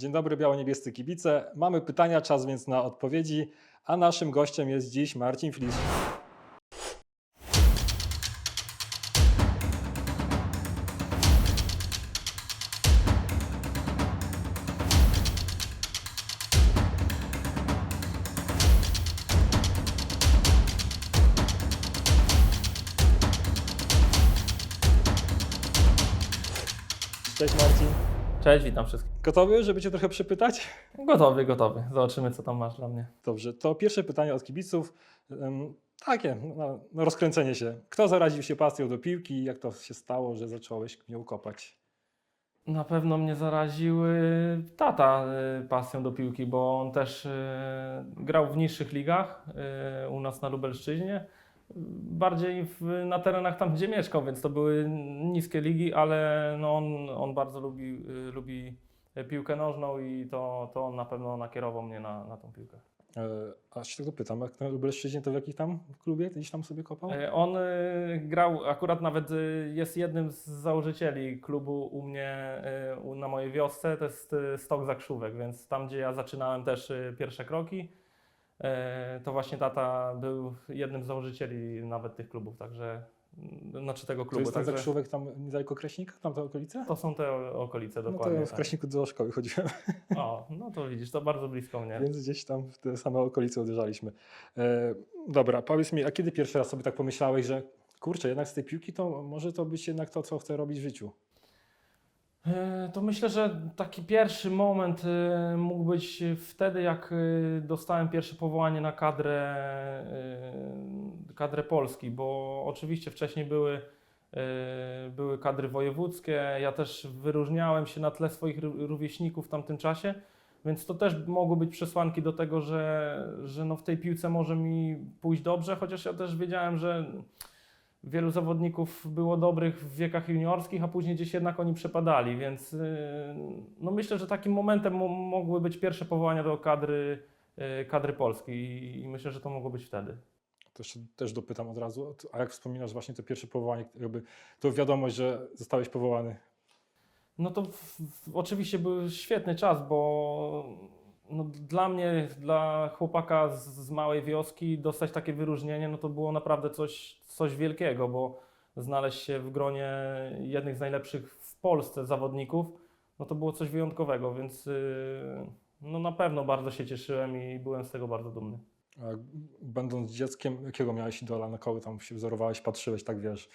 Dzień dobry, biało-niebiescy kibice. Mamy pytania, czas więc na odpowiedzi, a naszym gościem jest dziś Marcin Flis. Cześć, witam wszystkich. Gotowy, żeby Cię trochę przypytać? Gotowy, gotowy. Zobaczymy, co tam masz dla mnie. Dobrze, to pierwsze pytanie od kibiców. Ym, takie, no, no rozkręcenie się. Kto zaraził się pasją do piłki i jak to się stało, że zacząłeś nią kopać? Na pewno mnie zaraził y, tata y, pasją do piłki, bo on też y, grał w niższych ligach y, u nas na Lubelszczyźnie. Bardziej w, na terenach tam, gdzie mieszkał, więc to były niskie ligi, ale no on, on bardzo lubi, y, lubi piłkę nożną i to, to on na pewno nakierował mnie na, na tą piłkę. E, a się tylko pytam, jak na Lubelszczyźnie, to w jakim tam klubie gdzieś tam sobie kopał? E, On y, grał, akurat nawet y, jest jednym z założycieli klubu u mnie y, u- na mojej wiosce, to jest y, Stok Zakrzówek, więc tam gdzie ja zaczynałem też y, pierwsze kroki, to właśnie tata był jednym z założycieli nawet tych klubów, także y, znaczy tego to klubu. jest ten Także Zakrzówek tam niedaleko Kraśnika, tam te okolice? to są te okolice No to dokładnie. ja w tak. Kraśniku do szkoły chodziłem, O, no to widzisz, to bardzo blisko mnie. więc gdzieś tam w te same okolice uderzaliśmy. E, dobra, powiedz mi, a kiedy pierwszy raz sobie tak pomyślałeś, że kurczę, jednak z tej piłki to może to być jednak to, co chcę robić w życiu? E, To myślę, że taki pierwszy moment e, mógł być wtedy, jak e, dostałem pierwsze powołanie na kadrę, kadrę Polski, bo oczywiście wcześniej były, były kadry wojewódzkie. Ja też wyróżniałem się na tle swoich ró- rówieśników w tamtym czasie, więc to też mogły być przesłanki do tego, że, że no w tej piłce może mi pójść dobrze, chociaż ja też wiedziałem, że wielu zawodników było dobrych w wiekach juniorskich, a później gdzieś jednak oni przepadali, więc yy, no myślę, że takim momentem mo- mogły być pierwsze powołania do kadry, yy, kadry Polski i, myślę, że to mogło być wtedy. To jeszcze też dopytam od razu, a jak wspominasz właśnie to pierwsze powołanie, jakby to wiadomość, że zostałeś powołany. No to w, w, oczywiście był świetny czas, bo no, dla mnie, dla chłopaka z, z małej wioski dostać takie wyróżnienie, no to było naprawdę coś, coś wielkiego, bo znaleźć się w gronie jednych z najlepszych w Polsce zawodników, no to było coś wyjątkowego, więc yy, no na pewno bardzo się cieszyłem i byłem z tego bardzo dumny. A będąc dzieckiem, jakiego miałeś idola, na kogo tam się wzorowałeś, patrzyłeś, tak wiesz?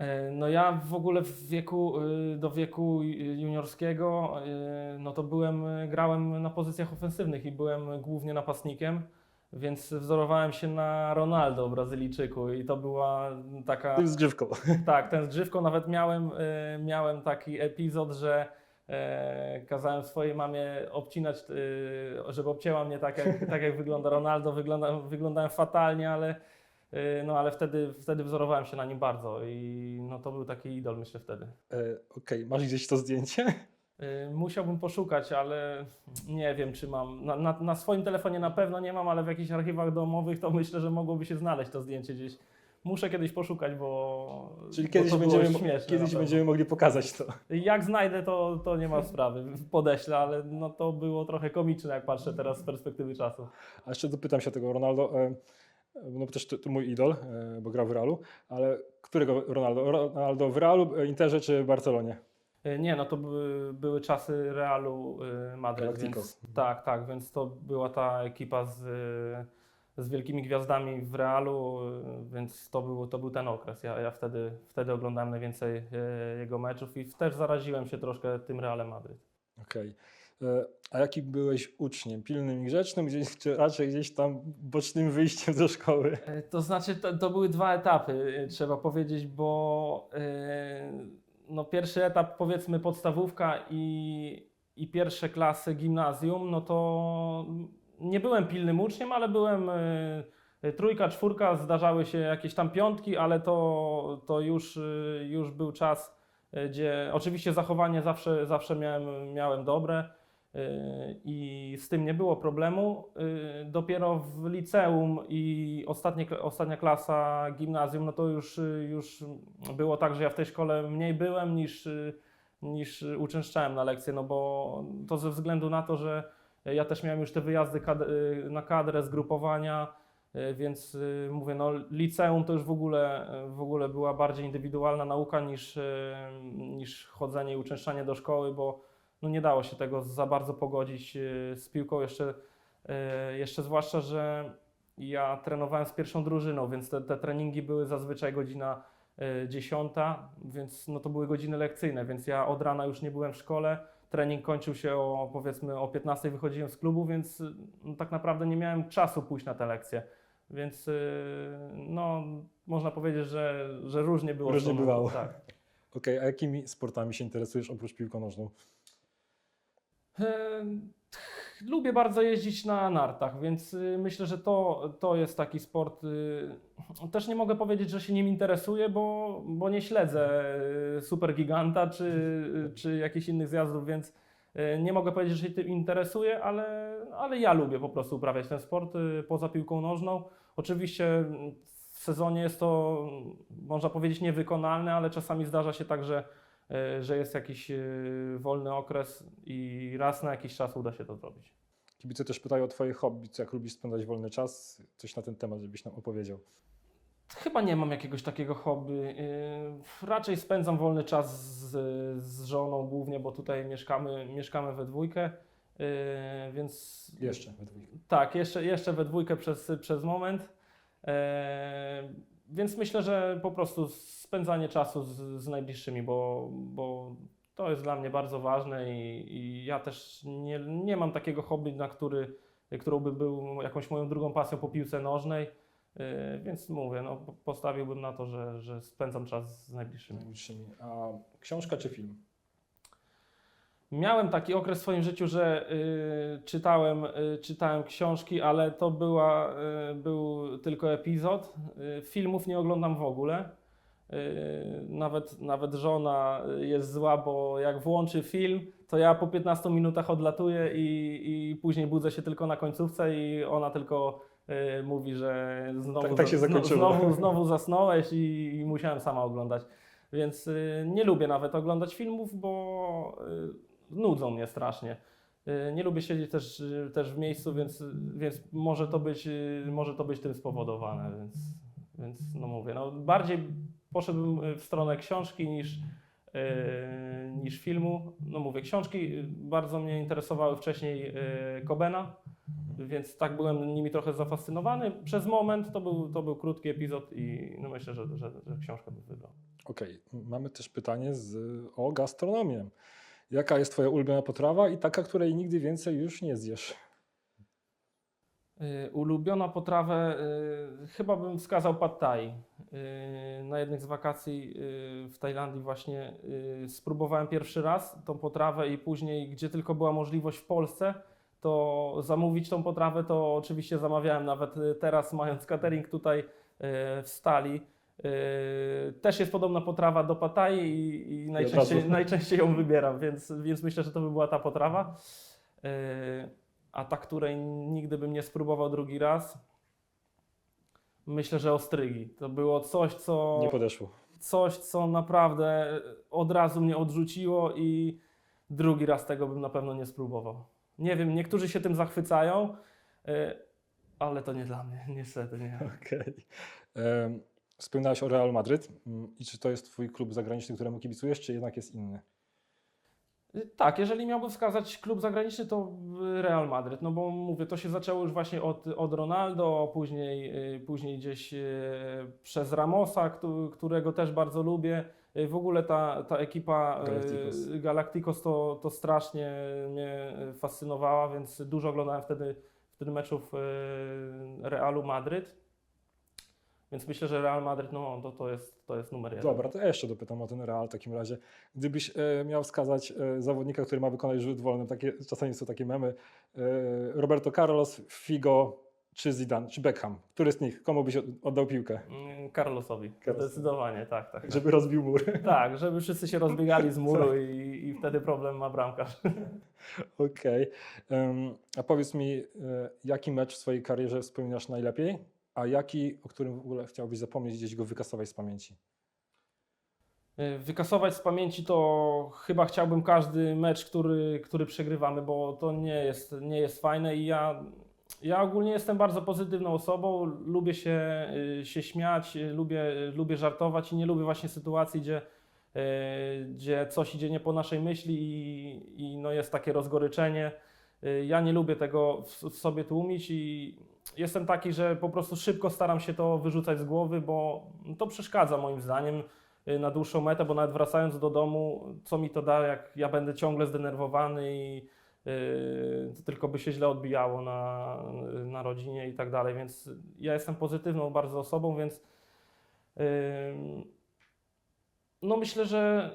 E, No ja w ogóle w wieku, y, do wieku juniorskiego, y, no to byłem, grałem na pozycjach ofensywnych i byłem głównie napastnikiem, więc wzorowałem się na Ronaldo, Brazylijczyku i to była taka... Ty z grzywką. Tak, ten z grzywką nawet miałem, y, miałem taki epizod, że e, kazałem swojej mamie obcinać, żeby obcięła mnie tak jak, tak jak wygląda Ronaldo. Wygląda, wyglądałem fatalnie, ale, no, ale wtedy, wtedy wzorowałem się na nim bardzo i no, to był taki idol myślę wtedy. E, Okej, masz gdzieś to zdjęcie? Y, Musiałbym poszukać, ale nie wiem, czy mam. Na, na, na swoim telefonie na pewno nie mam, ale w jakichś archiwach domowych to myślę, że mogłoby się znaleźć to zdjęcie gdzieś. Muszę kiedyś poszukać, bo. Czyli bo kiedyś, będziemy, kiedyś będziemy mogli pokazać to. Jak znajdę, to, to nie ma sprawy. Podeślę, ale no to było trochę komiczne, jak patrzę teraz z perspektywy czasu. A jeszcze dopytam się tego Ronaldo, e, no bo też to, to mój idol, e, bo grał w Realu, ale którego Ronaldo? Ronaldo w Realu, e, Interze czy Barcelonie? Y, Nie, no to były, były czasy Realu y, Madryt. Więc, tak, tak, więc to była ta ekipa z, z wielkimi gwiazdami w Realu, więc to był, to był ten okres. Ja, ja wtedy, wtedy oglądałem najwięcej jego meczów i też zaraziłem się troszkę tym Realem Madryt. Okej. E, A jaki byłeś uczniem? Pilnym i grzecznym, gdzieś, czy raczej gdzieś tam bocznym wyjściem do szkoły? E, To znaczy, to, to były dwa etapy, e, trzeba powiedzieć, bo e, no, pierwszy etap, powiedzmy, podstawówka i, i pierwsze klasy gimnazjum, no to nie byłem pilnym uczniem, ale byłem e, trójka, czwórka, zdarzały się jakieś tam piątki, ale to, to już, e, już był czas, e, gdzie oczywiście zachowanie zawsze, zawsze miałem, miałem dobre. I z tym nie było problemu. Yy, Dopiero w liceum i ostatnie, ostatnia klasa gimnazjum, no to już, już było tak, że ja w tej szkole mniej byłem niż, niż uczęszczałem na lekcje, no bo to ze względu na to, że ja też miałem już te wyjazdy y, na kadrę, zgrupowania, y, więc y, mówię, no liceum to już w ogóle, w ogóle była bardziej indywidualna nauka niż, y, niż chodzenie i uczęszczanie do szkoły, bo no nie dało się tego za bardzo pogodzić y, z piłką, jeszcze, y, jeszcze zwłaszcza, że ja trenowałem z pierwszą drużyną, więc te, te treningi były zazwyczaj godzina y, 10, więc no to były godziny lekcyjne, więc ja od rana już nie byłem w szkole. Trening kończył się o powiedzmy o 15 wychodziłem z klubu, więc no, tak naprawdę nie miałem czasu pójść na te lekcje. Więc no, można powiedzieć, że, że różnie było. Różnie bywało. Tak. Okej, a jakimi sportami się interesujesz oprócz piłką nożną? Lubię bardzo jeździć na nartach, więc y, myślę, że to, to jest taki sport. y, Też nie mogę powiedzieć, że się nim interesuję, bo, bo nie śledzę y, Super Giganta czy, czy jakichś innych zjazdów, więc nie mogę powiedzieć, że się tym interesuję, ale, ale ja lubię po prostu uprawiać ten sport poza piłką nożną. Oczywiście w sezonie jest to, można powiedzieć, niewykonalne, ale czasami zdarza się tak, że że jest jakiś e, wolny okres i raz na jakiś czas uda się to zrobić. Kibice też pytają o twoje hobby, co jak lubisz spędzać wolny czas, coś na ten temat, żebyś nam opowiedział. Chyba nie mam jakiegoś takiego hobby. e, Raczej spędzam wolny czas z, z żoną głównie, bo tutaj mieszkamy, mieszkamy we dwójkę, e, więc Jeszcze we dwójkę. Tak, jeszcze, jeszcze we dwójkę przez, przez moment. Więc myślę, że po prostu spędzanie czasu z, z najbliższymi, bo, bo to jest dla mnie bardzo ważne i, i ja też nie, nie mam takiego hobby, na który, którą by był jakąś moją drugą pasją po piłce nożnej. E, więc mówię, no, po- postawiłbym na to, że, że spędzam czas z najbliższymi. Najbliższymi. A książka czy film? Miałem taki okres w swoim życiu, że y, czytałem, y, czytałem książki, ale to była, y, był tylko epizod. Y, filmów nie oglądam w ogóle. Y, nawet, nawet żona jest zła, bo jak włączy film, to ja po 15 minutach odlatuję i, i później budzę się tylko na końcówce i ona tylko y, mówi, że znowu, Tak- tak się zakończyło. znowu, znowu zasnąłeś i, i musiałem sama oglądać. Więc y, nie lubię nawet oglądać filmów, bo y, nudzą mnie strasznie. Y, Nie lubię siedzieć też, y, też w miejscu, więc, więc może, to być, y, może to być tym spowodowane. Więc, więc no mówię, no bardziej poszedłbym w stronę książki niż, niż filmu. No mówię, książki bardzo mnie interesowały wcześniej Kobena, więc tak byłem nimi trochę zafascynowany. Przez moment to był, to był krótki epizod i no myślę, że, że, że książkę bym wybrał. Okej, mamy też pytanie z, o gastronomię. Jaka jest twoja ulubiona potrawa i taka, której nigdy więcej już nie zjesz? Y, Ulubiona potrawę, y, chyba bym wskazał pad thai. Y, Na jednych z wakacji w Tajlandii właśnie spróbowałem pierwszy raz tą potrawę i później, gdzie tylko była możliwość w Polsce, to zamówić tą potrawę, to oczywiście zamawiałem nawet teraz mając catering tutaj w Stali. Y, Też jest podobna potrawa do pad thai i, i najczęściej, najczęściej ją wybieram, więc, więc myślę, że to by była ta potrawa. Y, a ta, której nigdy bym nie spróbował drugi raz, myślę, że ostrygi. To było coś, co, Nie podeszło. coś, co naprawdę od razu mnie odrzuciło i drugi raz tego bym na pewno nie spróbował. Nie wiem, niektórzy się tym zachwycają, y, ale to nie dla mnie, niestety nie. Okej. Em, Wspominałeś o Real Madryt. Mm, I czy to jest twój klub zagraniczny, któremu kibicujesz, czy jednak jest inny? Y, Tak, jeżeli miałbym wskazać klub zagraniczny, to y, Real Madryt, no bo mówię, to się zaczęło już właśnie od, od Ronaldo, później, y, później gdzieś przez Ramosa, któ- którego też bardzo lubię. W ogóle ta, ta ekipa Galacticos. Galacticos to, to strasznie mnie fascynowała, więc dużo oglądałem wtedy, wtedy meczów Realu Madryt. Więc myślę, że Real Madryt no, to, to, jest, to jest numer jeden. Dobra, to ja jeszcze dopytam o ten Real w takim razie. Gdybyś e, miał wskazać e, zawodnika, który ma wykonać rzut wolny, takie, czasami są takie memy, e, Roberto Carlos, Figo czy Zidane, czy Beckham, który z nich, komu byś od- oddał piłkę, Mm, Carlosowi, Carlos. zdecydowanie, tak, tak. żeby rozbił mur? Tak, żeby wszyscy się rozbiegali z muru i, i wtedy problem ma bramkarz. Okej. Em, A powiedz mi, e, jaki mecz w swojej karierze wspominasz najlepiej, a jaki, o którym w ogóle chciałbyś zapomnieć, gdzieś go wykasować z pamięci? y, wykasować z pamięci, to chyba chciałbym każdy mecz, który, który przegrywamy, bo to nie jest, nie jest fajne i ja, ja ogólnie jestem bardzo pozytywną osobą, lubię się, y, się śmiać, lubię, lubię żartować i nie lubię właśnie sytuacji, gdzie, y, gdzie coś idzie nie po naszej myśli i, i no jest takie rozgoryczenie. Y, Ja nie lubię tego w, sobie tłumić i jestem taki, że po prostu szybko staram się to wyrzucać z głowy, bo to przeszkadza moim zdaniem y, na dłuższą metę, bo nawet wracając do domu, co mi to da, jak ja będę ciągle zdenerwowany i y, to tylko by się źle odbijało na, na rodzinie i tak dalej, więc ja jestem pozytywną bardzo osobą, więc ym, no myślę, że,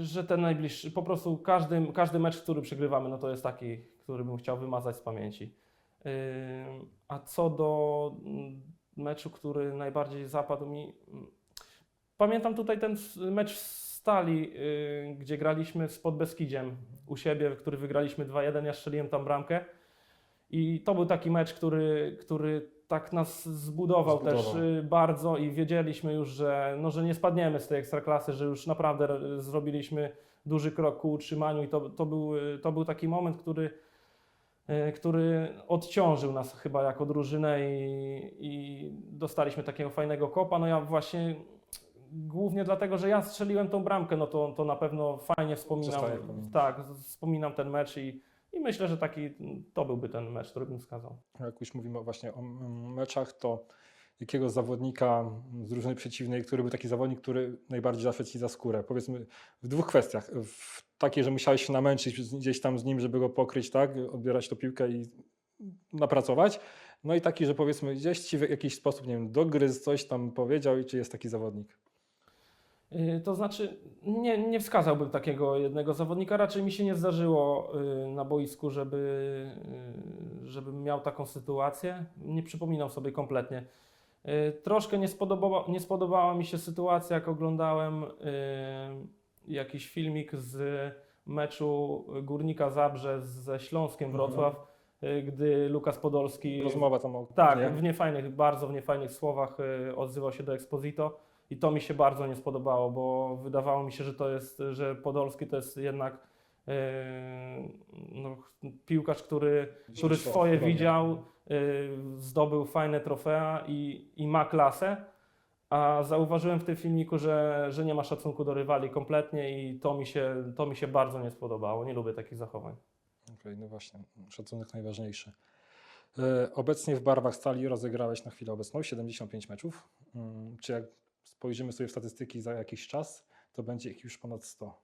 y, że ten najbliższy, po prostu każdy, każdy mecz, który przegrywamy, no to jest taki, który bym chciał wymazać z pamięci. Ym, A co do mm, meczu, który najbardziej zapadł mi. mm, Pamiętam tutaj ten mecz z Stali, y, gdzie graliśmy z Podbeskidziem u siebie, który wygraliśmy 2-1. Ja strzeliłem tam bramkę. I to był taki mecz, który, który tak nas zbudował, Zbudował. też y, bardzo i wiedzieliśmy już, że, no, że nie spadniemy z tej ekstraklasy, że już naprawdę r- zrobiliśmy duży krok ku utrzymaniu i to, to, był, y, to był taki moment, który, y, który odciążył nas chyba jako drużynę i, i dostaliśmy takiego fajnego kopa. No ja właśnie głównie dlatego, że ja strzeliłem tą bramkę, no to, to na pewno fajnie wspominam. Tak, wspominam ten mecz i, i myślę, że taki to byłby ten mecz, który bym wskazał. Jak już mówimy właśnie o mm, meczach, to jakiego zawodnika z drużyny przeciwnej, który był taki zawodnik, który najbardziej Ci za skórę? Powiedzmy w dwóch kwestiach. W takiej, że musiałeś się namęczyć gdzieś tam z nim, żeby go pokryć, tak? Odbierać tą piłkę i napracować. No i taki, że powiedzmy gdzieś Ci w jakiś sposób, nie wiem, dogryzł, coś tam powiedział i czy jest taki zawodnik? Yy, To znaczy, nie, nie wskazałbym takiego jednego zawodnika. Raczej mi się nie zdarzyło yy, na boisku, żeby, yy, żebym miał taką sytuację. Nie przypominam sobie kompletnie. Troszkę nie spodobała, nie spodobała mi się sytuacja, jak oglądałem jakiś filmik z meczu Górnika Zabrze ze Śląskiem Mhm. Wrocław, yy, gdy Lukas Podolski Rozmowa tam o... tak, nie? w niefajnych, bardzo w niefajnych słowach y, odzywał się do Exposito i to mi się bardzo nie spodobało, bo wydawało mi się, że to jest, że Podolski to jest jednak y, no, piłkarz, który, który swoje widział, y, zdobył fajne trofea i, i ma klasę. A zauważyłem w tym filmiku, że, że nie ma szacunku do rywali kompletnie i to mi, się, to mi się bardzo nie spodobało. Nie lubię takich zachowań. Okej, no właśnie, szacunek najważniejszy. E, Obecnie w barwach stali rozegrałeś na chwilę obecną 75 meczów. Mm, Czy jak spojrzymy sobie w statystyki za jakiś czas, to będzie ich już ponad 100.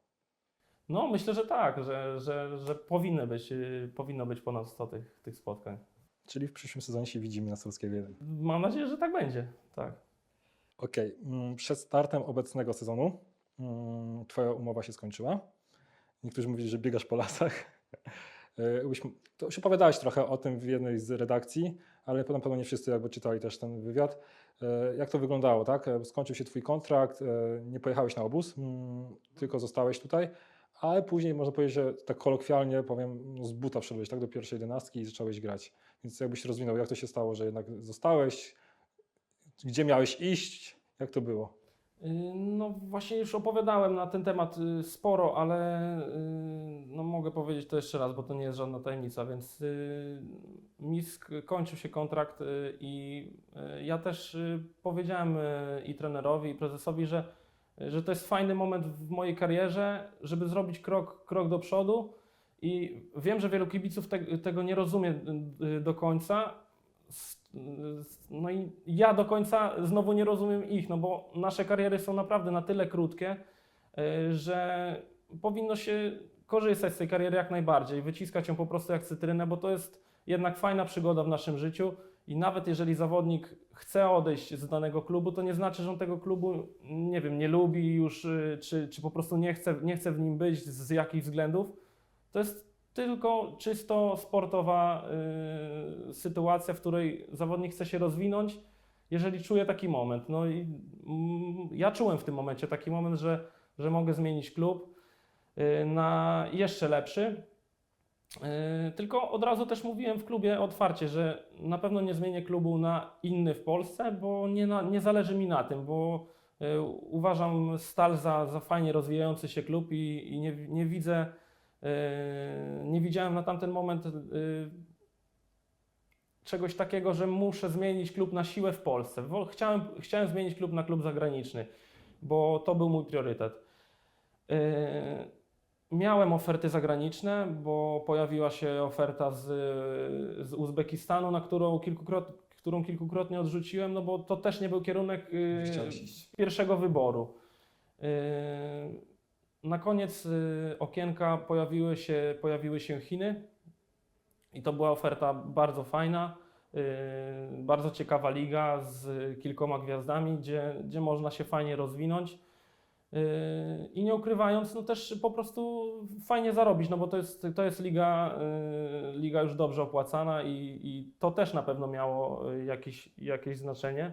No, myślę, że tak, że, że, że powinny być, yy, powinno być ponad 100 tych, tych spotkań. Czyli w przyszłym sezonie się widzimy na Solskiego 1. Mam nadzieję, że tak będzie. Tak. Okej, mm, przed startem obecnego sezonu mm, Twoja umowa się skończyła. Niektórzy mówili, że biegasz po lasach. E, To już opowiadałeś trochę o tym w jednej z redakcji, ale na pewno nie wszyscy jakby czytali też ten wywiad. E, Jak to wyglądało, tak? E, Skończył się Twój kontrakt, e, nie pojechałeś na obóz, mm, tylko zostałeś tutaj, ale później można powiedzieć, że tak kolokwialnie powiem, no z buta wszedłeś tak, do pierwszej jedenastki i zacząłeś grać. Więc jakbyś rozwinął, jak to się stało, że jednak zostałeś, gdzie miałeś iść, jak to było? Yy, No właśnie już opowiadałem na ten temat yy, sporo, ale yy, no mogę powiedzieć to jeszcze raz, bo to nie jest żadna tajemnica, więc yy, mi sk- kończył się kontrakt i ja też powiedziałem i trenerowi, i prezesowi, że, że to jest fajny moment w mojej karierze, żeby zrobić krok, krok do przodu. I wiem, że wielu kibiców te, tego nie rozumie do końca, no i ja do końca znowu nie rozumiem ich, no bo nasze kariery są naprawdę na tyle krótkie, y, że powinno się korzystać z tej kariery jak najbardziej, wyciskać ją po prostu jak cytrynę, bo to jest jednak fajna przygoda w naszym życiu i nawet jeżeli zawodnik chce odejść z danego klubu, to nie znaczy, że on tego klubu, nie wiem, nie lubi już, y, czy, czy po prostu nie chce, nie chce w nim być z jakichś względów. To jest tylko czysto sportowa y, sytuacja, w której zawodnik chce się rozwinąć, jeżeli czuje taki moment. No i mm, ja czułem w tym momencie taki moment, że, że mogę zmienić klub y, na jeszcze lepszy. Y, Tylko od razu też mówiłem w klubie otwarcie, że na pewno nie zmienię klubu na inny w Polsce, bo nie, na, nie zależy mi na tym, bo Y, Uważam Stal za, za fajnie rozwijający się klub i, i nie, nie widzę, nie widziałem na tamten moment y, czegoś takiego, że muszę zmienić klub na siłę w Polsce. Chciałem, chciałem zmienić klub na klub zagraniczny, bo to był mój priorytet. Yy, Miałem oferty zagraniczne, bo pojawiła się oferta z, z Uzbekistanu, na którą, kilkukrot, którą kilkukrotnie odrzuciłem, no bo to też nie był kierunek yy, pierwszego wyboru. Na koniec yy, okienka pojawiły się, pojawiły się Chiny i to była oferta bardzo fajna, yy, bardzo ciekawa liga z kilkoma gwiazdami, gdzie, gdzie można się fajnie rozwinąć. Yy, I nie ukrywając, no też po prostu fajnie zarobić, no bo to jest, to jest liga, liga już dobrze opłacana i, i to też na pewno miało jakieś, jakieś znaczenie.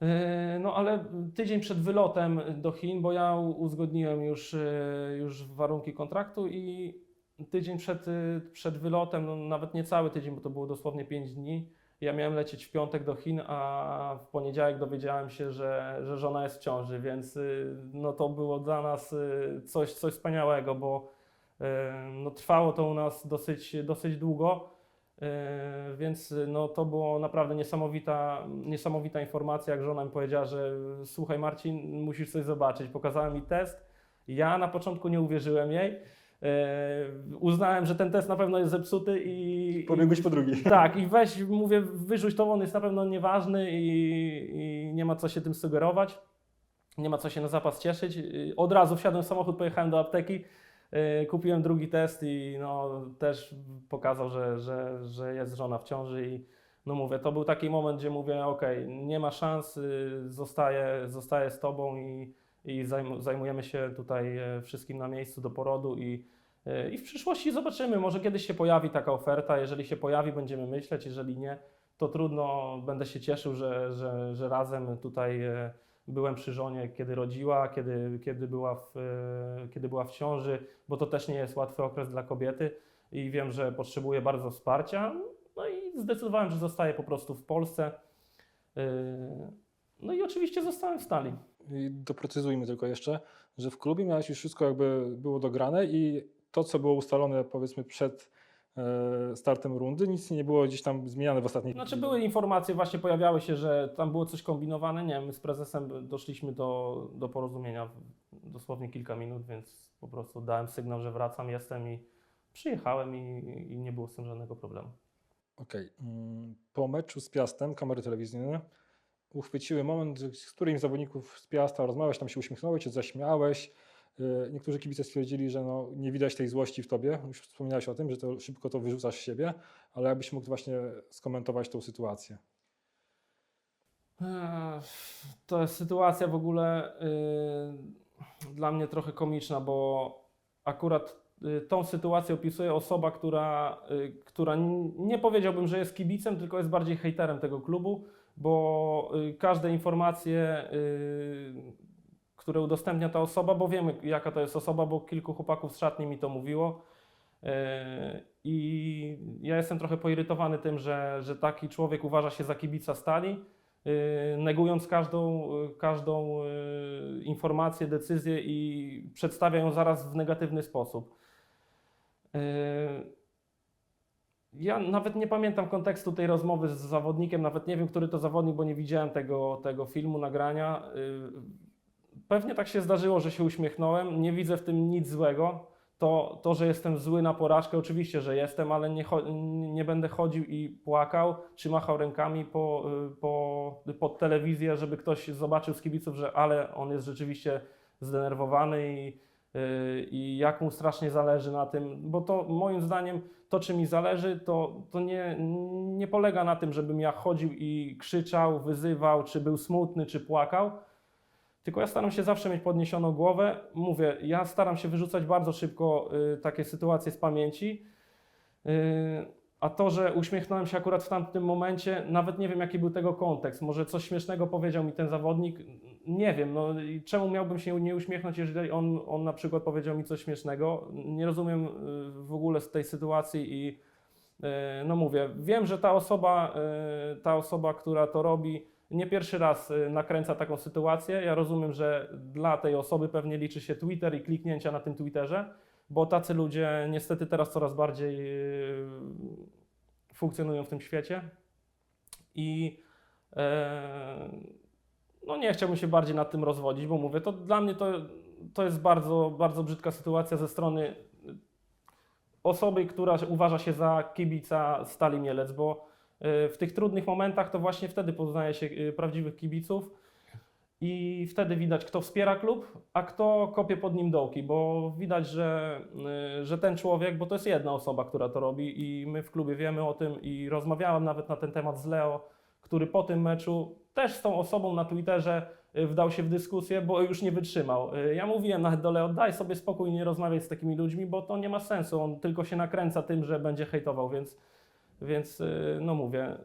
Yy, No ale tydzień przed wylotem do Chin, bo ja uzgodniłem już, yy, już warunki kontraktu i tydzień przed, yy, przed wylotem, no nawet nie cały tydzień, bo to było dosłownie 5 dni, ja miałem lecieć w piątek do Chin, a w poniedziałek dowiedziałem się, że, że żona jest w ciąży, więc no to było dla nas coś, coś wspaniałego, bo no trwało to u nas dosyć, dosyć długo, więc y, no to było naprawdę niesamowita, niesamowita informacja, jak żona mi powiedziała, że słuchaj Marcin, musisz coś zobaczyć. Pokazała mi test. Ja na początku nie uwierzyłem jej. Y, Uznałem, że ten test na pewno jest zepsuty i, Pobiegłeś po drugi. tak, i weź, mówię, wyrzuć to, on jest na pewno nieważny i, i nie ma co się tym sugerować. Nie ma co się na zapas cieszyć. Y, Od razu wsiadłem w samochód, pojechałem do apteki, kupiłem drugi test i no, też pokazał, że, że, że jest żona w ciąży i no mówię, to był taki moment, gdzie mówię, ok, nie ma szans, y, zostaję, zostaję z Tobą i, i zajm- zajmujemy się tutaj e, wszystkim na miejscu do porodu i, e, i w przyszłości zobaczymy, może kiedyś się pojawi taka oferta, jeżeli się pojawi będziemy myśleć, jeżeli nie, to trudno, będę się cieszył, że, że, że razem tutaj e, byłem przy żonie, kiedy rodziła, kiedy, kiedy, była w, e, kiedy była w ciąży, bo to też nie jest łatwy okres dla kobiety i wiem, że potrzebuje bardzo wsparcia. No i zdecydowałem, że zostaję po prostu w Polsce. E, No i oczywiście zostałem w stali. I doprecyzujmy tylko jeszcze, że w klubie miałeś już wszystko jakby było dograne i to, co było ustalone powiedzmy przed startem rundy, nic nie było gdzieś tam zmieniane w ostatniej Znaczy były informacje, właśnie pojawiały się, że tam było coś kombinowane. Nie, my z prezesem doszliśmy do, do porozumienia w dosłownie kilka minut, więc po prostu dałem sygnał, że wracam, jestem i przyjechałem i, i nie było z tym żadnego problemu. Okej. Mm, Po meczu z Piastem kamery telewizyjne uchwyciły moment, z którymś z zawodników z Piasta rozmawiałeś, tam się uśmiechnąłeś, się zaśmiałeś. E, Niektórzy kibice stwierdzili, że no, nie widać tej złości w tobie. Już wspominałeś o tym, że to szybko to wyrzucasz z siebie, ale jakbyś mógł właśnie skomentować tą sytuację. To jest sytuacja w ogóle y, dla mnie trochę komiczna, bo akurat y, tą sytuację opisuje osoba, która, y, która nie powiedziałbym, że jest kibicem, tylko jest bardziej hejterem tego klubu, bo y, każde informacje, y, które udostępnia ta osoba, bo wiemy jaka to jest osoba, bo kilku chłopaków z szatni mi to mówiło. y, I ja jestem trochę poirytowany tym, że, że taki człowiek uważa się za kibica stali y, negując każdą, y, każdą informację, decyzję i przedstawia ją zaraz w negatywny sposób. Ja nawet nie pamiętam kontekstu tej rozmowy z zawodnikiem, nawet nie wiem, który to zawodnik, bo nie widziałem tego, tego filmu, nagrania. Pewnie tak się zdarzyło, że się uśmiechnąłem. Nie widzę w tym nic złego. To, to, że jestem zły na porażkę, oczywiście, że jestem, ale nie, nie będę chodził i płakał, czy machał rękami po, y, po, pod telewizję, żeby ktoś zobaczył z kibiców, że ale on jest rzeczywiście zdenerwowany i, y, i jak mu strasznie zależy na tym, bo to moim zdaniem to, czy mi zależy, to, to nie, nie polega na tym, żebym ja chodził i krzyczał, wyzywał, czy był smutny, czy płakał, tylko ja staram się zawsze mieć podniesioną głowę. Mówię, ja staram się wyrzucać bardzo szybko y, takie sytuacje z pamięci. Y, a to, że uśmiechnąłem się akurat w tamtym momencie, nawet nie wiem, jaki był tego kontekst. Może coś śmiesznego powiedział mi ten zawodnik. Nie wiem, no czemu miałbym się nie uśmiechnąć, jeżeli on, on na przykład powiedział mi coś śmiesznego. Nie rozumiem y, w ogóle z tej sytuacji i y, no mówię, wiem, że ta osoba, y, ta osoba, która to robi, nie pierwszy raz y, nakręca taką sytuację. Ja rozumiem, że dla tej osoby pewnie liczy się Twitter i kliknięcia na tym Twitterze, bo tacy ludzie niestety teraz coraz bardziej y, funkcjonują w tym świecie. I e, no nie chciałbym się bardziej nad tym rozwodzić, bo mówię, to dla mnie to, to jest bardzo, bardzo brzydka sytuacja ze strony osoby, która uważa się za kibica Stali Mielec, bo w tych trudnych momentach to właśnie wtedy poznaje się y, prawdziwych kibiców i wtedy widać, kto wspiera klub, a kto kopie pod nim dołki, bo widać, że, y, że ten człowiek, bo to jest jedna osoba, która to robi i my w klubie wiemy o tym i rozmawiałem nawet na ten temat z Leo, który po tym meczu też z tą osobą na Twitterze y, wdał się w dyskusję, bo już nie wytrzymał. Ja mówiłem nawet do Leo, daj sobie spokój, nie rozmawiaj z takimi ludźmi, bo to nie ma sensu, on tylko się nakręca tym, że będzie hejtował, więc, więc y, no mówię,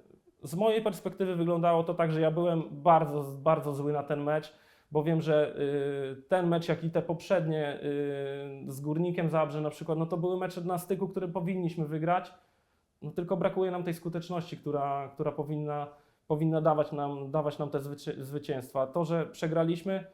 z mojej perspektywy wyglądało to tak, że ja byłem bardzo, bardzo zły na ten mecz, bo wiem, że y, ten mecz, jak i te poprzednie y, z Górnikiem Zabrze na przykład, no to były mecze na styku, które powinniśmy wygrać, no tylko brakuje nam tej skuteczności, która, która powinna, powinna dawać, nam, dawać nam te zwyci- zwycięstwa. To, że przegraliśmy,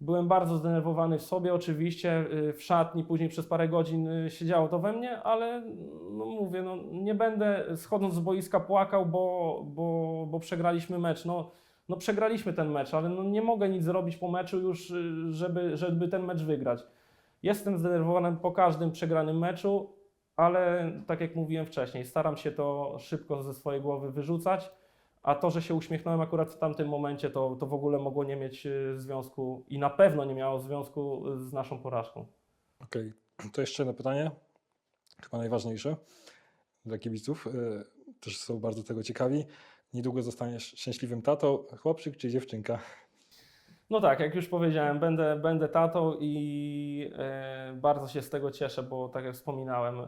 byłem bardzo zdenerwowany w sobie, oczywiście y, w szatni, później przez parę godzin y, siedziało to we mnie, ale no mówię, no, nie będę schodząc z boiska płakał, bo, bo, bo przegraliśmy mecz. No, no przegraliśmy ten mecz, ale no nie mogę nic zrobić po meczu już, y, żeby, żeby ten mecz wygrać. Jestem zdenerwowany po każdym przegranym meczu, ale tak jak mówiłem wcześniej, staram się to szybko ze swojej głowy wyrzucać. A to, że się uśmiechnąłem akurat w tamtym momencie, to, to w ogóle mogło nie mieć y, związku i na pewno nie miało związku z naszą porażką. Okej, to jeszcze jedno pytanie, chyba najważniejsze dla kibiców. y, Też są bardzo tego ciekawi. Niedługo zostaniesz szczęśliwym tatą, chłopczyk czy dziewczynka? No tak, jak już powiedziałem, będę, będę tatą i e, bardzo się z tego cieszę, bo tak jak wspominałem, e,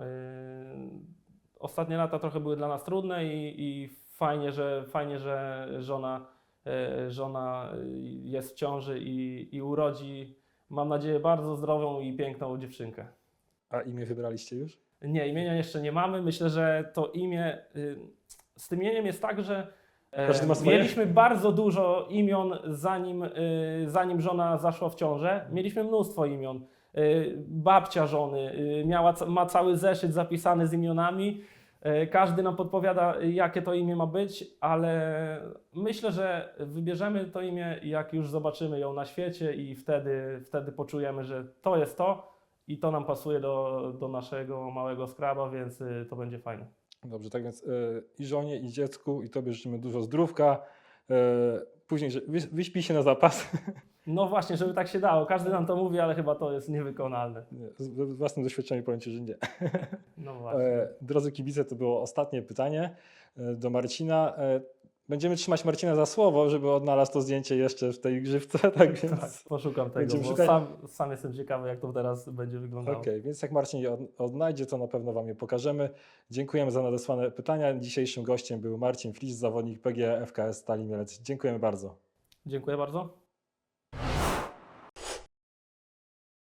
ostatnie lata trochę były dla nas trudne i, i fajnie, że, fajnie, że żona, e, żona jest w ciąży i, i urodzi, mam nadzieję, bardzo zdrową i piękną dziewczynkę. A imię wybraliście już? Nie, imienia jeszcze nie mamy. Myślę, że to imię. y, Z tym imieniem jest tak, że e, mieliśmy bardzo dużo imion, zanim, y, zanim żona zaszła w ciążę. Mieliśmy mnóstwo imion. Y, Babcia żony miała, ma cały zeszyt zapisany z imionami. E, Każdy nam podpowiada, jakie to imię ma być, ale myślę, że wybierzemy to imię, jak już zobaczymy ją na świecie, i wtedy, wtedy poczujemy, że to jest to i to nam pasuje do, do naszego małego skraba, więc y, to będzie fajne. Dobrze, tak więc y, i żonie, i dziecku, i tobie życzymy dużo zdrówka. Później, że wy- wyśpij się na zapas. No właśnie, żeby tak się dało. Każdy nam to mówi, ale chyba to jest niewykonalne. Nie, Z własnym doświadczeniem powiem Ci, że nie. No właśnie. E, Drodzy kibice, to było ostatnie pytanie e, do Marcina. Będziemy trzymać Marcina za słowo, żeby odnalazł to zdjęcie jeszcze w tej grzywce, tak więc... Tak, poszukam tego, bo szukać- sam, sam jestem ciekawy, jak to teraz będzie wyglądało. Okej, więc jak Marcin je od, odnajdzie, to na pewno Wam je pokażemy. Dziękujemy za nadesłane pytania. Dzisiejszym gościem był Marcin Flis, zawodnik PGE FKS Stali Mielec. Dziękujemy bardzo. Dziękuję bardzo.